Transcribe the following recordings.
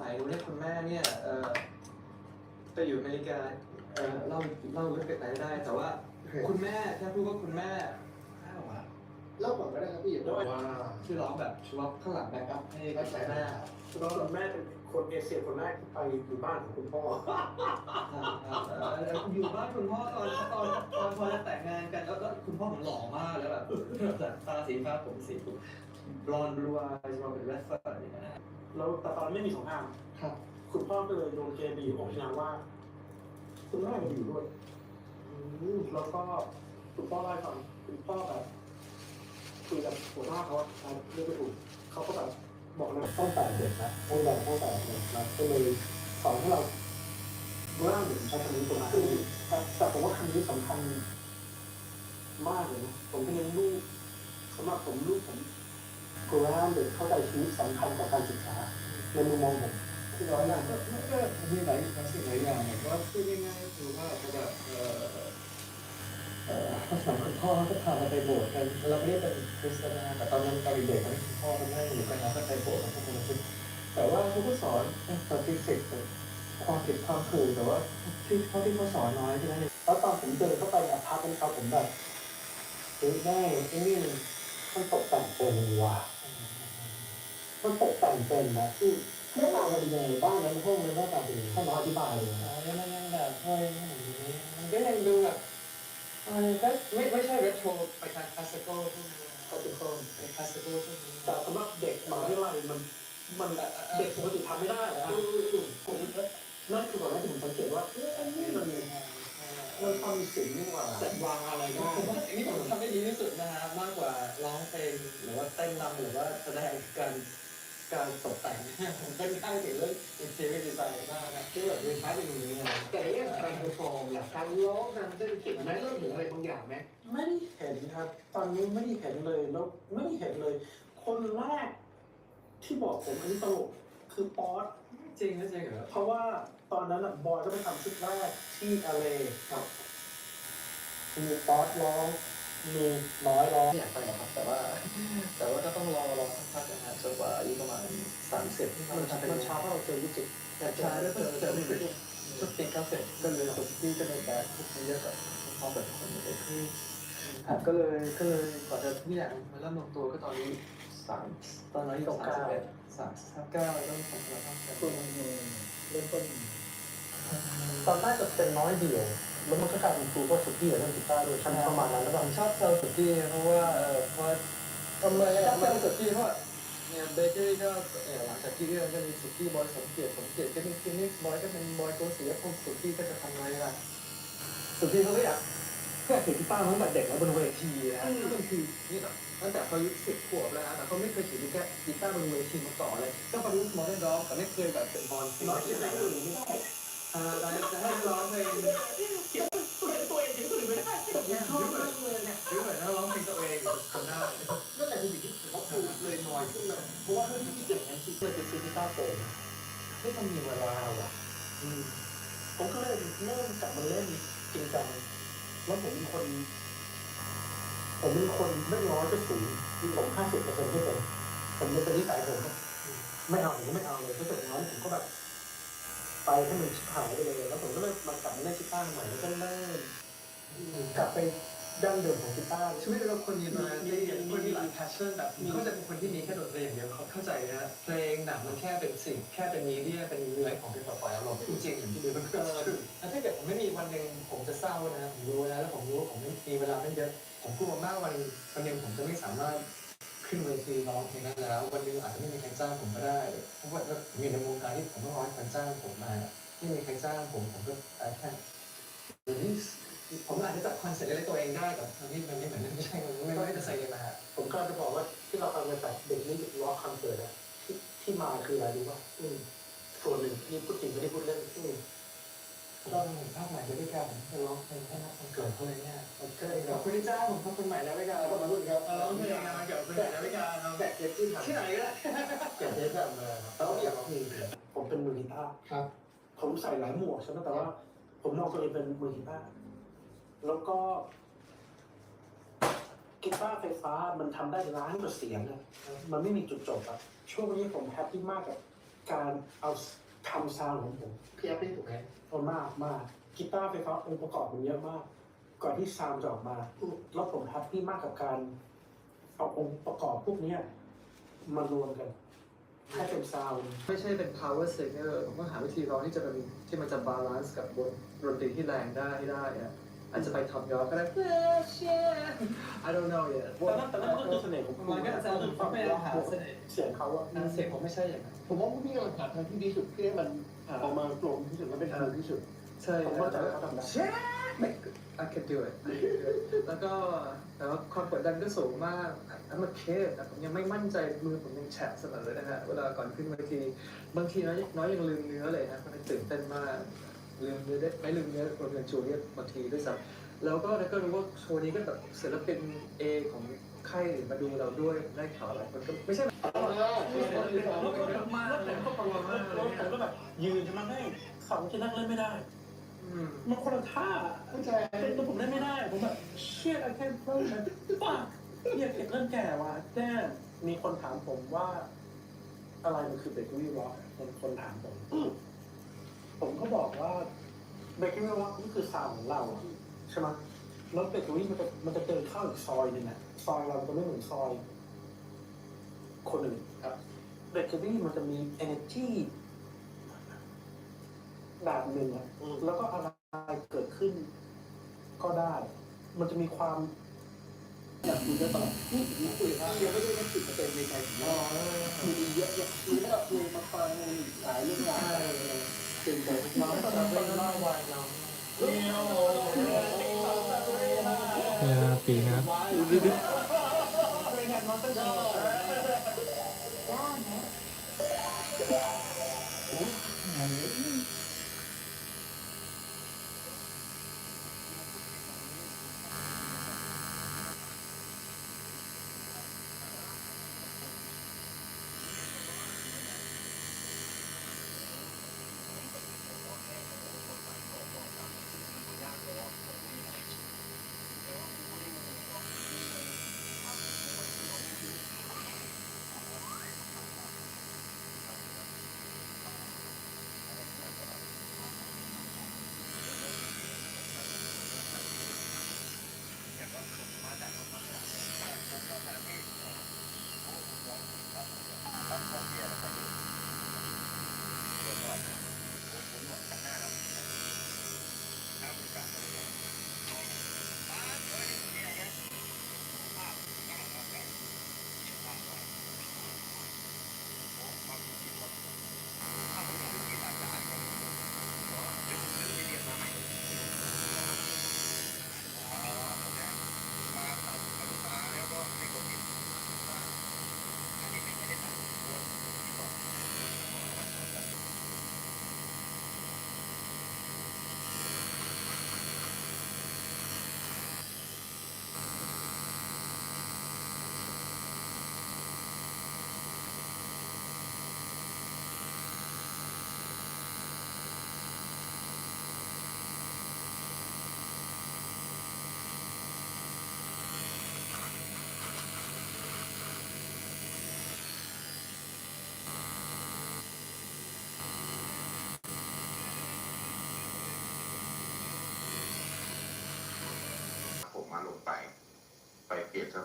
มัยเนี่ยคุณแม่เนี่ยเออไปอยู่อเมริกาเออเล่าเล่าลึกไปไหนได้ แต่ว่าคุณแม่แค่พูดว่าคุณแม่อ้าวอะเล่าก่อนก็ได้ครับพี่ว่าที่ร้องแบบชูวับข้างหลังแบ็กอัพให้กับแม่คุณพ่อคุณแม่เป็นคนเอเชียคนแรกที่ไปอยู่บ้านของคุณพ่ออยู่บ้านคุณพ่อตอนตอนตอนพอจะแต่งงานกันแล้วแล้วคุณพ่อผมหล่อมากแล้วแบบแบบตาสีฟ้าผมสี บลอนด์บลูอายมาเป็นแรปเปอร์อย่างเงี้ยแล้วแต่ตอนไม่มีสงครามครับ คุณพ่อก็เลยโดนเกณฑ์ไปอยู่ออกนามว่า คุณแม่มาอยู่ด้วยอืมแล้วก็คุณพ่อเล่าให้ฟังคุณพ่อแบบคุยกับหัวหน้าเขาอะเรียกไม่ถูกเขาก็แบบบอกนะตั้งแต่เด็กนะตั้งแต่ตั้งแต่เด็กนะก็เลยสอนให้เราร่างหรือใช้คำนี้ตัวนะแต่แต่ผมว่าคำนี้สำคัญมากเลยนะผมก็ยังลูกสำหรับผมลูกผม กร่างเด็กเข้าใจชีวิตสำคัญกับการศึกษาในมุมมองผมคือร้อยอย่างก็ก็มีหลายบางสิ่งหลายอย่างแบบว่าพูดง่ายๆคือว่าแบบเอ่อเออสมัยคุณพ่อก็พาเราไปโบสถ์กันเราไม่ได้เป็นคริสเตียนแต่ตอนนั้นตอนเด็กๆตอนคุณพ่อคุณแม่อยู่กันเราก็ไปโบสถ์กันทุกคนเลยแต่ว่าเขาก็สอนสถิติความผิดความถูกแต่ว่าที่เขาที่เขาสอนน้อยใช่ไหมแล้วตอนผมเดินเข้าไปในอพาร์ตเมนต์เขาผมแบบเฮ้ยแม่ไอ้นี่ มันตกแต่งเป็นว่ะมันตกแต่งเป็นนะที่หน้าตามันเป็นยังไงบ้านนั้นห้องนั้นหน้าตาเป็นยังไงถ้น้องอธิบายเลยนะแล้วมันยังแบบเฮ้ยมันก็ยังดูแบบมันก็ไม่ไม่ใช่เรโทรไปทางคลาสสิคอลพวกนี้ก็เป็นคนเป็นคลาสสิคอลพวกนี้แต่สำหรับเด็กมหาวิทยาลัยมัน มันเด็กปกติทำไม่ได้นะนั่นคือตอนแรกที่ผมสังเกตว่าเอ๊ะอันนี้มัน มันทำสิ่งนี่ว่าจัดวางอะไรได้อันนี้ผมทำได้ดีที่สุดนะฮะมากกว่าร้องเพลงหรือว่าเต้นรำหรือว่าแสดงการการตกแต่งผมค่อนข้างถึงเรื่องอินเทอร์เน็ตดีไซน์มากนะที่แบบเป็นพาร์ทเป็นอย่างนี้นะแต่เรื่องการเพอร์ฟอร์มอย่างการร้องการเต้นเก่งไหมเริ่มเห็นอะไรบางอย่างไหมไม่ได้เห็นครับ ตอนนี้ไม่ได้เห็นเลยแล้วไม่ได้เห็นเลย คนแรกที่บอกผมอันนี้ตลกคือป๊อต จริงไม่จริงเหรอเพราะว่าตอนนั้นอะบอยก็ไปทำชุดแรกที่ทะเลครับมีป๊อตร้องมีน้อยร้องไม่อยากไปหรอกครับ แต่ว่า แต่ว่าก็ต้องรอรอสักพักนะฮะจนกว่าอายุประมาณสามสิบมันจะเป็นมันช้าเพราะเราเจอวิกฤตแต่ช้าแล้วก็เจอวิกฤตชุดติดก็เสร็จก็เลยสุดที่จะในการพูดคุยเยอะกับพ่อแบบคนเด็กขึ้นครับก็เลยก็เลยกว่าจะทุกอย่างมันเริ่มลงตัวก็ตอนนี้ สามตอนนี้สามสิบเอ็ดสามสิบเก้าเริ่มทำงานทำงานเริ่มต้นตอนแรกจะเป็นน้อยเดียว แล้วมันก็กลายเป็นครูก็สุดที่เรื่องกีตาร์ด้วยชั้นประมาณนั้นแล้วผแบบมชอบเซลล์สุดที่เพราะว่าเออเพราะทำไมชอบเซลล์สุดที่เพราะเนี่ยเบเกอรี่ก็เออหลังจากที่เรื่องก็มีสุดที่บอยสมเกียรติสมเกียรติก็มีฟินิกซ์บอยก็เป็นบอยตัวเสียผมสุดที่ก็จะทำไงล่ะสุดที่เขาก็อยาก ก็ถือกีตาร์มาตั้งแต่เด็กแล้วบนเวทีนะบางทีนี่แบบตั้งแต่เขาอายุสิบขวบแล้วนะแต่เขาไม่เคยถือแค่กีตาร์บนเวทีมาก่อนเลยก็พอรู้สมอลเล่นร้องแต่ไม่เคยแบบเป็นบอลน้อยที่ไหนอื่นไม่ได้อ่าแต่จะให้ร้องเพลงเขียนตัวเองตัวเองถึงคนอื่นไม่ได้เนี่ยชอบมากเลยเนี่ยหรือเหมือนเราร้องเพลงตัวเองคนได้นั่นแหละคือสิ่งที่ผมว่าครูเลยน้อยขึ้นเลยเพราะว่าเรื่องที่เก่งนั้นที่เลยไปซื้อกีตาร์โปร่งไม่ต้องมีเวลาว่ะอืมผมก็เลยเริ่มกลับมาเล่นจริงจัง แล้วผมเป็นคน ผมเป็นคนไม่ร้อยก็สูงผมห้าสิบเปอร์เซ็นต์ให้ผมผมจะเป็นนิสัยผมไม่เอาผมก็ไม่เอาเลยถ้าเกิดน้อนผมก็แบบไปให้มันชิบหายไปเลย แล้วผมก็เลยมากลับมาเล่นกีตาร์ใหม่แล้วก็เริ่มกลับไป ดั้งเดิมของกีตาร์ชีวิตเราคนมีมาที่คนมีหลาย passion แบบเขาจะเป็นคนที่มีแค่ดนตรีอย่างเดียวเขาเข้าใจนะเพลงหนังมันแค่เป็นสิ่งแค่เป็นมีเดียเป็นเนื้อของเพลงปล่อยอารมณ์จริงๆอย่างที่เดียวมันก็คือแล้วถ้าเกิดผมไม่มีวันหนึ่งผมจะเศร้านะผมรู้นะแล้วผมรู้ว่าผมไม่มีเวลาไม่เยอะผมกลัวมากวันวันหนึ่งผมจะไม่สามารถขึ้นเวทีร้องเพลงนั้นแล้ว วันหนึ่งอาจจะไม่มีใครจ้างผมก็ได้เพราะว่าผมอยู่ในวงการที่ผมต้องร้องให้คนจ้างผมมาไม่มีใครจ้างผมผมก็แค่ ผมอาจจะจัดคอนเซ็ปต์อะไรตัวเองได้แต่มันไม่มันไม่เหมือนไม่ใช่มันไม่ไม่จะใส่เลยมาผมก็จะบอกว่าที่เราทำกันแบบเด็กนี่ร้องคอนเสิร์ตอะที่ที่มาคืออะไรรู้ป่ะอืมส่วนหนึ่งนี่พูดจริงไม่ได้พูดเล่นอืมก็เห็นภาพใหม่ด้วยกันจะร้องเพลงให้นักวันเกิดเขาเลยเนี่ยมันเคยขอบคุณที่จ้างผมขอบคุณใหม่แล้วไม่กันเรามาลุ้นครับร้องเพลงงานเกิดคุณใหม่แล้วไม่กันแบกเทปที่ทำที่ไหนก็ได้เก็บเทปแบบมาครับแล้วอยากร้องเพลงผมเป็นมือกีตาร์ครับผมใส่หลายหมวกใช่ไหมแต่ว่า ผมมองตัวเองเป็นมือกีตาร์ แล้วก็กีตาร์ไฟฟ้ามันทำได้ล้านกว่าเสียงอะมันไม่มีจุดจบอะช่วงนี้ผมแฮปปี้มากกับการเอาทำซาวด์ของผมพี่แอฟนี่ถูกไหมเอามากมากกีตาร์ไฟฟ้าองค์ประกอบมันเยอะมาก ก่อนที่ซาวด์จะออกมา แล้วผมแฮปปี้มากกับการเอาองค์ประกอบพวกเนี้ยมารวมกันให้เป็นซาวด์ไม่ใช่เป็น power singer ผมก็หาวิธีร้องที่จะเป็นที่มันจะบาลานซ์กับบทดนตรีที่แรงได้ให้ได้อะ อาจจะไปทำยอก็ได้ I don't know yet แต่นั่นแต่นั่นก็คือเสน่ห์ของคุณมันก็จะเป็นความพยายามหาเสน่ห์เสียงเขาอะเสียงผมไม่ใช่อย่างนั้นผมว่าพี่กำลังหาทางที่ดีสุดเพื่อให้มันออกมากลมที่สุดและเป็นทางที่สุดใช่ผมเข้าใจว่าเขาทำได้ไม่ I can do it I can do it แล้วก็แต่ว่าความกดดันก็สูงมากอันมันเคสแต่ผมยังไม่มั่นใจมือผมยังแฉะเสมอเลยนะฮะเวลาก่อนขึ้นเวทีบางทีน้อยน้อยยังลืมเนื้อเลยนะมันตื่นเต้นมาก ลืมเนื้อได้ไม่ลืมเนื้อรวมถึงจูเลียบางทีด้วยซ้ำแล้วก็แล้วก็รู้ว่าโชว์นี้ก็แบบศิลปินเอของค่ายมาดูเราด้วยได้ข่าวอะไรมันก็ไม่ใช่แล้วผมก็ประมาณนั้นแล้วผมก็แบบยืนจะมาให้สองจะนั่งเล่นไม่ได้มันคนละท่าเข้าใจเป็นตัวผมเล่นไม่ได้ ผมแบบเชี่ยไอ้แค่เพิ่มแบบป้าเฮียเก็บเริ่มแก่ว่ะแจ้มีคนถามผมว่า อะไรมันคือเบเกอรี่ร็อกคนคนถามผม ผมก็บอกว่าเบเกอรี่ร็อกนี่คือซาวด์ของเราอะใช่ไหมแล้วเบเกอรี่มันจะมันจะเดินเข้าอีกซอยหนึงอะซอยเราจะไม่เหมือนซอย คนอื่นครับเบเกอรี่มันจะมี energy แบบหนึ่งอะแล้วก็อะไรเกิดขึ้น ก็ได้ มันจะมีความอยากคุยได้ตลอดนี่ผมคุยครับยังไม่ได้สิบเปอร์เซ็นต์ในใจผมว่ามีเยอะแยะคุยแล้วคุยมาฟังหลายเรื่องราว เป็นหน้าวัยาเนียวเออปีนะครับ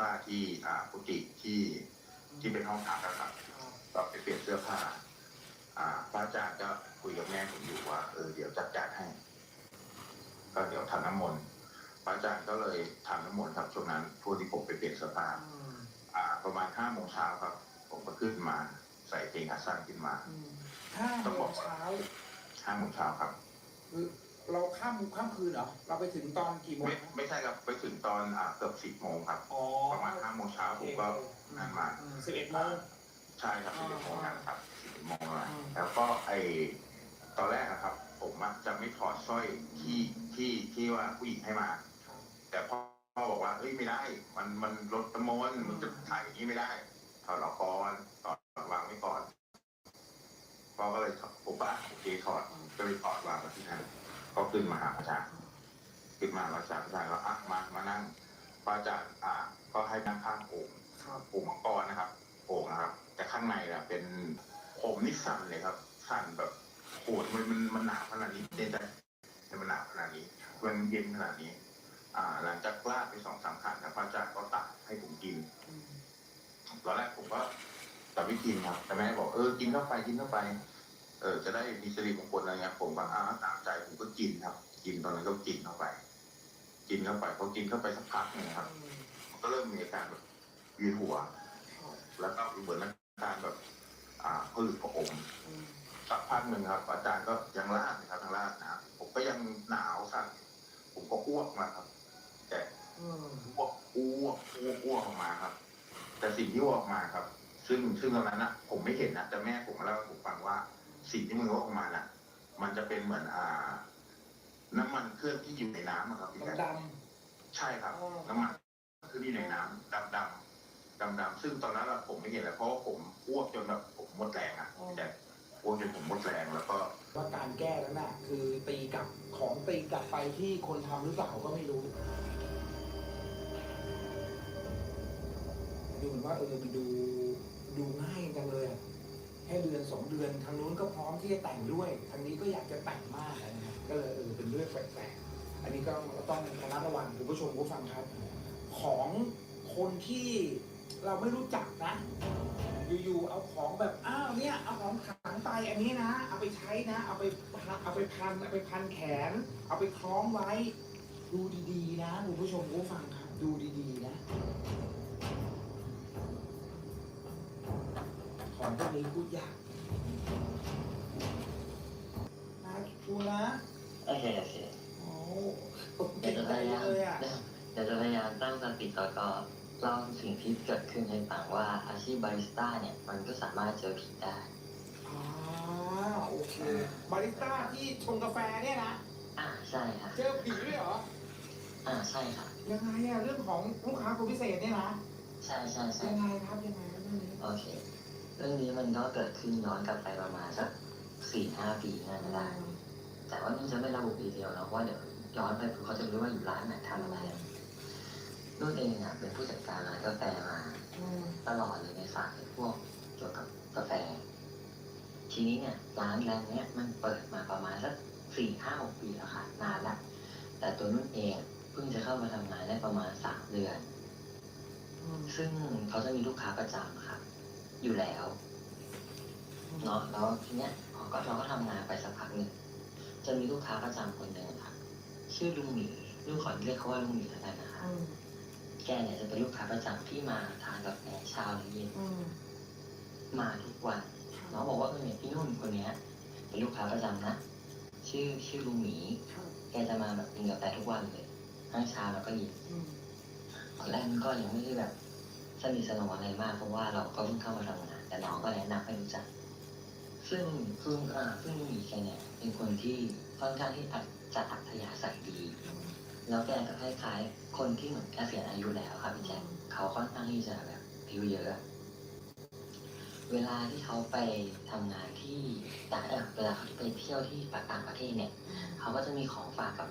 ผ้าที่อ่ากุฏิที่ที่เป็นห้องพักนะครับก็ไปเปลี่ยนเสื้อผ้า อ่าพระอาจารย์ก็คุยกับแม่ผมอยู่ว่าเออเดี๋ยวจัดการให้ ก็เดี๋ยวทำน้ำมนต์พระอาจารย์ก็เลยทำน้ำมนต์ครับช่วงนั้นช่วงที่ผมไปเปลี่ยนเสื้อผ้าอ่า ประมาณห้าโมงเช้าครับ ผมก็ขึ้นมา ใส่เกงขาสั้นขึ้นมาห้าโมงเช้าห้าโมงเช้าครับ เราข้ามข้ามคืนเหรอ เราไปถึงตอนกี่โมงไม่ไม่ใช่ครับไปถึงตอนอ่าเกือบสิบโมงครับ อ๋อประมาณห้าโมงเช้าผมก็นั่นมาสิบเอ็ดโมงใช่ครับสิบเอ็ดโมงนะครับสิบเอ็ดโมงแล้วแล้วก็ไอตอนแรกอะครับ ผมอะจะไม่ถอดสร้อยที่ที่ที่ว่าผู้หญิงให้มา แต่พ่อพ่อบอกว่าเอ้ยไม่ได้ มันมันลดประมวลมันจะถ่ายอย่างนี้ไม่ได้ถอดออกก่อนถอดวางไว้ก่อนพ่อก็เลยถอดผมว่าโอเคถอดก็เลยถอดวางไว้ที่นั่น ก็ขึ้นมาหาพระอาจารย์ขึ้นมาพระอาจารย์พระอาจารย์ก็อะมามานั่งพระอาจารย์อะก็ให้นั่งข้างโอ่งครับโอ่งมังกรนะครับโอ่งนะครับ แต่ข้างในน่ะเป็นคผมนี่สั่นเลยครับสั่นแบบโหทำไมมันมันหนาวขนาดนี้เย็นใจทำไมมันหนาวขนาดนี้ทำไมมันเย็นขนาดนี้ อ่า หลังจากลาดไปสองสามขันนะพระอาจารย์ก็ตักให้ผมกินตอนแรกผมก็จะไม่กินครับ แต่แม่บอกเออกินเข้าไปกินเข้าไป เออจะได้มีสิริมงคลอะไรเงี้ยผมก็อ้าตามใจผมก็กินครับ กินตอนนั้นก็กินเข้าไป กินเข้าไปพอกินเข้าไปสักพักนึงครับก็เริ่มมีอาการแบบเวีหัว แล้วก็เหมือนอาการแบบ อ่าพืดผอมสักพักหนึ่งครับ อาจารย์ก็ยังลาดนะครับทางลาดนะผมก็ยังหนาวสั่นผมก็อ้วกมาครับ แต่อ้วกอ้วกอ้วกอ้วกออกมาครับ แต่สิ่งที่อ้วกออกมาครับ ซึ่งซึ่งตอนนั้นนะผมไม่เห็นนะแต่แม่ผมเล่าให้ผมฟังว่า สิ่งที่มันอ้วกออกมาน่ะ มันจะเป็นเหมือนอ่า น้ำมันเครื่องที่อยู่ในน้ำอะครับพี่แจ๊คดใช่ครับ น้ำมันคือที่ในน้ำดำดำดำดำซึ่งตอนนั้นอะผมไม่เห็นเลยเพราะว่าผมอ้วกจนแบบผมหมดแรงอะพี่แจ๊คอ้วกจนผมหมดแรงแล้วก็ำว่าการแก้นั้นน่ะ คือตีกลับของตีกลับไปที่คนทำหรือเปล่าก็ไม่รู้ดูเหมือนว่าเออไปดูดูง่ายจังเลยอะแค่ เดือนทางนู้นก็พร้อมที่จะแต่งด้วยทางนี้ก็อยากจะแต่งมากนะก็เลยเออเป็นเรื่องแปลกๆอันนี้ก็ต้องระมัดระวังคุณผู้ชมผู้ฟังครับ ของคนที่เราไม่รู้จักนะ อยู่ๆเอาของแบบอ้าวเนี่ยเอาของขังไปอันนี้นะ เอาไปใช้นะ เอาไปเอาไปพันเอาไปพันแขน เอาไปคล้องไว้ ดูดีๆนะคุณผู้ชมผู้ฟังครับ ดูดีๆนะของพวกนี้พูดยาก นะดูนะโอเคโอเคโอ้เดี๋เก่ยวงจะใจพยายามเลยอะเดี๋ยวจะพยายามตั้งสติแล้วก็เล่าสิ่งที่เกิดขึ้นให้ฟังว่าอาชีพบาริสต้าเนี่ยมันก็สามารถเจอผีได้อ่าโอเคบาริสต้าที่ชงกาแฟเนี่ยนะอ่าใช่ค่ะเจอผีด้วยเหรออ่าใช่ค่ะ ยังไงอะเรื่องของลูกค้าคนพิเศษเนี่ยนะใช่ใช่ใช่ยังไงครับยังไงครับเรื่องนี้โอเคเรื่องนี้มันก็เกิดขึ้นย้อนกลับไปประมาณสักสี่ห้าปีน่าจะได้แต่ว่านี่จะไม่ระบุดีเทลนะเพราะว่าเดี๋ยวย้อนไปปุ๊บเขาจะรู้ว่าอยู่ร้านไหนทำอะไรนุ่นเองอะเป็นผู้จัดการร้านกาแฟมาอืมตลอดเลยในสายพวกเกี่ยวกับกาแฟ ทีนี้เนี่ยร้านแรงเนี้ยมันเปิดมาประมาณสักสี่ห้าหกปีแล้วค่ะนานละแต่ตัวนุ่นเองเพิ่งจะเข้ามาทำงานได้ประมาณสามเดือนอืมซึ่งเขาจะมีลูกค้าประจำครับ อยู่แล้วเนาะแล้วทีเนี้ยอ๋อก็เราก็ทำงานไปสักพักหนึ่งจะมีลูกค้าประจำคนหนึ่งครับชื่อลุงหมีลุงขอเรียกเขาว่าลุงหมีแล้วกันนะคะอืมแกเนี่ยจะเป็นลูกค้าประจำที่มาทานกาแฟเช้าและเย็นอืมมาทุกวันน้องบอกว่าเออเนี่ยพี่นุ่นคนเนี้ย เป็นลูกค้าประจำนะชื่อชื่อลุงหมีครับแกจะมาแบบกินกาแฟทุกวันเลยทั้งเช้าแล้วก็เย็นอืมตอนแรกมันก็ยังไม่ได้แบบ สนิทสนมอะไรมากเพราะว่าเราก็เพิ่งเข้ามาทำงาน แต่น้องก็แนะนำให้รู้จัก ซึ่งซึ่งอ่าซึ่งมีแกเนี่ย เป็นคนที่ค่อนข้างที่อัจะอัธยาศัยดี แล้วแกก็คล้ายๆคนที่เหมือนเกษียณอายุแล้วครับพี่แจ๊คเขาค่อนข้างที่จะแบบอายุเยอะ เวลาที่เขาไปทำงานที่ต่างเวลาเขาไปเที่ยวที่ต่างประเทศเนี่ย เขาก็จะมีของฝากกับ